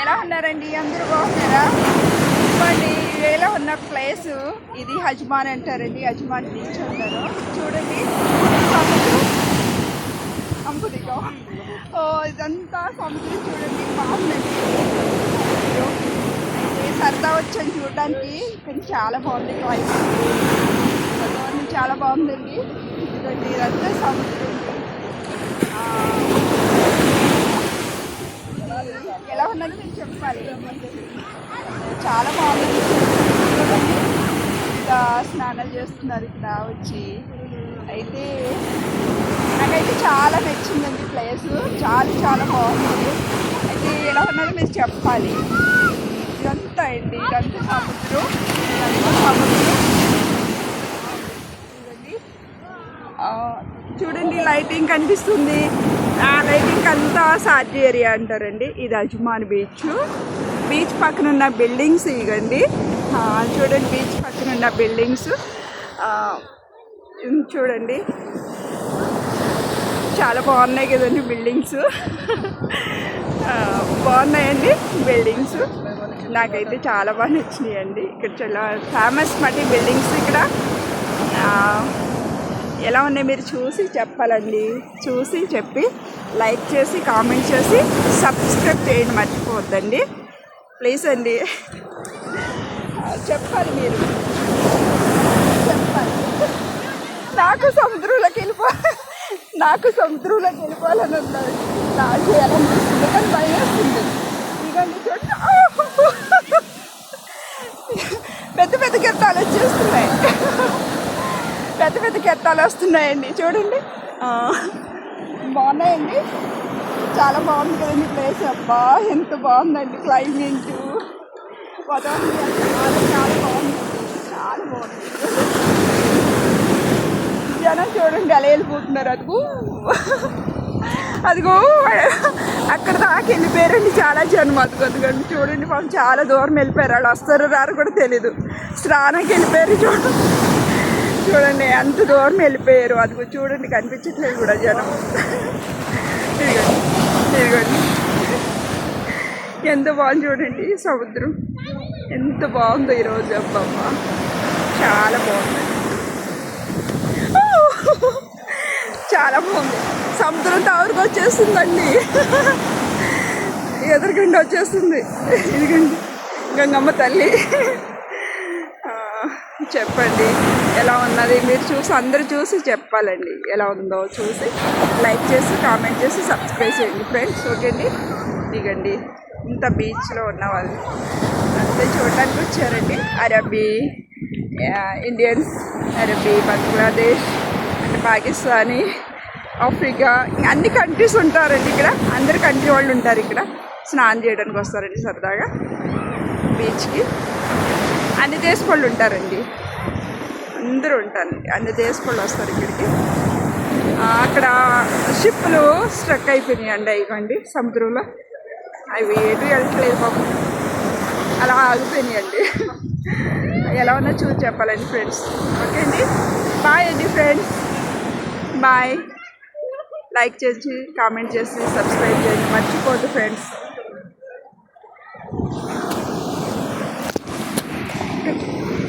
ఎలా ఉన్నారండి? అందరూ బాగున్నారా? ఇవ్వండి వేళ ఉన్న ప్లేస్ ఇది హజ్మాన్ అంటారండి హజ్మాన్ బీచ్ అంటారు. చూడండి. సముద్రం. ఓ ఇదంతా సముద్రం చూడండి. బాగుందండి. ఇది సరదా వచ్చాను చూడడానికి. కానీ చాలా బాగుంది క్లైమేట్ చాలా బాగుందండి. ఇదండి ఇదంతా సముద్రం ఆ, ఎలా ఉన్నది నేను చెప్పాలి చాలా బాగుంది. ఇంకా స్నానాలు చేస్తున్నారు ఇక్కడ వచ్చి. అయితే నాకైతే చాలా నచ్చిందండి ప్లేస్. చాలా చాలా బాగుంది. అయితే ఎలా ఉన్నారో మీరు చెప్పాలి. ఇదంతా అండి ఇదంతా సముద్రం. ఇదంతా సముద్రం. చూడండి లైటింగ్ కనిపిస్తుంది. ఆ లైటింగ్ అంతా ఆర్టీ ఏరియా అంటారండి. ఇది అజ్మాన్ బీచ్. బీచ్ పక్కన ఉన్న బిల్డింగ్స్ ఇవ్వండి. చూడండి బీచ్ పక్కన ఉన్న బిల్డింగ్స్ చూడండి. చాలా బాగున్నాయి కదండి బిల్డింగ్స్. ఆ, బాగున్నాయండి బిల్డింగ్స్. నాకైతే చాలా బాగా నచ్చినాయండి. ఇక్కడ చాలా ఫేమస్ మట్టి బిల్డింగ్స్ ఇక్కడ. ఆ, ఎలా ఉన్నాయి మీరు చూసి చెప్పాలండి. చూసి చెప్పి లైక్ చేసి కామెంట్ చేసి సబ్స్క్రైబ్ చేయండి మర్చిపోవద్దండి. ప్లీజ్ అండి. చెప్పాలి మీరు. చెప్పాలి. నాకు సముద్రంలోకి వెళ్ళిపో నాకు సముద్రంలోకి వెళ్ళిపోవాలని ఉన్నది నాకు ఎలా కానీ భయం వేస్తుంది. ఇదండి చూడండి ఆ! పెద్ద పెద్ద కెత్తాలు వచ్చేస్తున్నాయి పెద్ద పెద్ద కెత్తాలు వస్తున్నాయండి. చూడండి. బాగున్నాయండి. చాలా బాగుంది కదండి ప్లేస్ అబ్బా ఎంత బాగుందండి క్లైమేట్ వాతావరణం చాలా బాగుంది. చాలా బాగుంది. జనం చూడండి అలా వెళ్ళిపోతున్నారు. అదిగో. అదిగో. అక్కడ దాకా వెళ్ళిపోయారండి చాలా జనం. అదిగో అదిగోండి. చూడండి వాళ్ళు చాలా దూరం వెళ్ళిపోయారు. వాళ్ళు వస్తారు రారు కూడా తెలీదు. స్నానంకి వెళ్ళిపోయారు చూడండి చూడండి ఎంత దూరం వెళ్ళిపోయారు. అదిగో చూడండి కనిపించట్లేదు కూడా జనం. ఇదిగోండి ఇదిగోండి. ఎంత బాగుంది చూడండి సముద్రం. ఎంత బాగుందో ఈరోజు అబ్బమ్మ చాలా బాగుంది. చాలా బాగుంది. సముద్రం తావరికి వచ్చేస్తుందండి. ఎదురుగండి వచ్చేస్తుంది. ఇదిగండి గంగమ్మ తల్లి. చెప్పండి. ఎలా ఉన్నది? మీరు చూసి అందరు చూసి చెప్పాలండి. ఎలా ఉందో చూసి లైక్ చేసి కామెంట్ చేసి సబ్స్క్రైబ్ చేయండి ఫ్రెండ్స్. ఓకే అండి దిగండి ఇంత బీచ్లో ఉన్న వాళ్ళు. అంతే చూడటానికి వచ్చారండి. అరబీ ఇండియన్స్ అరబీ బంగ్లాదేశ్ అంటే పాకిస్తానీ ఆఫ్రికా అన్ని కంట్రీస్ ఉంటారండి ఇక్కడ. అందరు కంట్రీ వాళ్ళు ఉంటారు ఇక్కడ. స్నానం చేయడానికి వస్తారండి సరదాగా. బీచ్కి. అన్ని దేశ ఉంటారండి. అందరూ ఉంటారు. అన్ని దేశ వస్తారు ఇక్కడికి. అక్కడ షిప్లు స్ట్రక్ అయిపోయినాయి అండి ఇవ్వండి సముద్రంలో. అవి ఏటు వెళ్ళట్లేదు పాపం. అలా ఆగిపోయినాయండి. ఎలా ఉన్నా చూసి చెప్పాలండి ఫ్రెండ్స్. ఓకే అండి. బాయ్ అండి ఫ్రెండ్స్. బాయ్. లైక్ చేసి కామెంట్ చేసి సబ్స్క్రైబ్ చేయండి. మర్చిపోద్దు ఫ్రెండ్స్. Okay.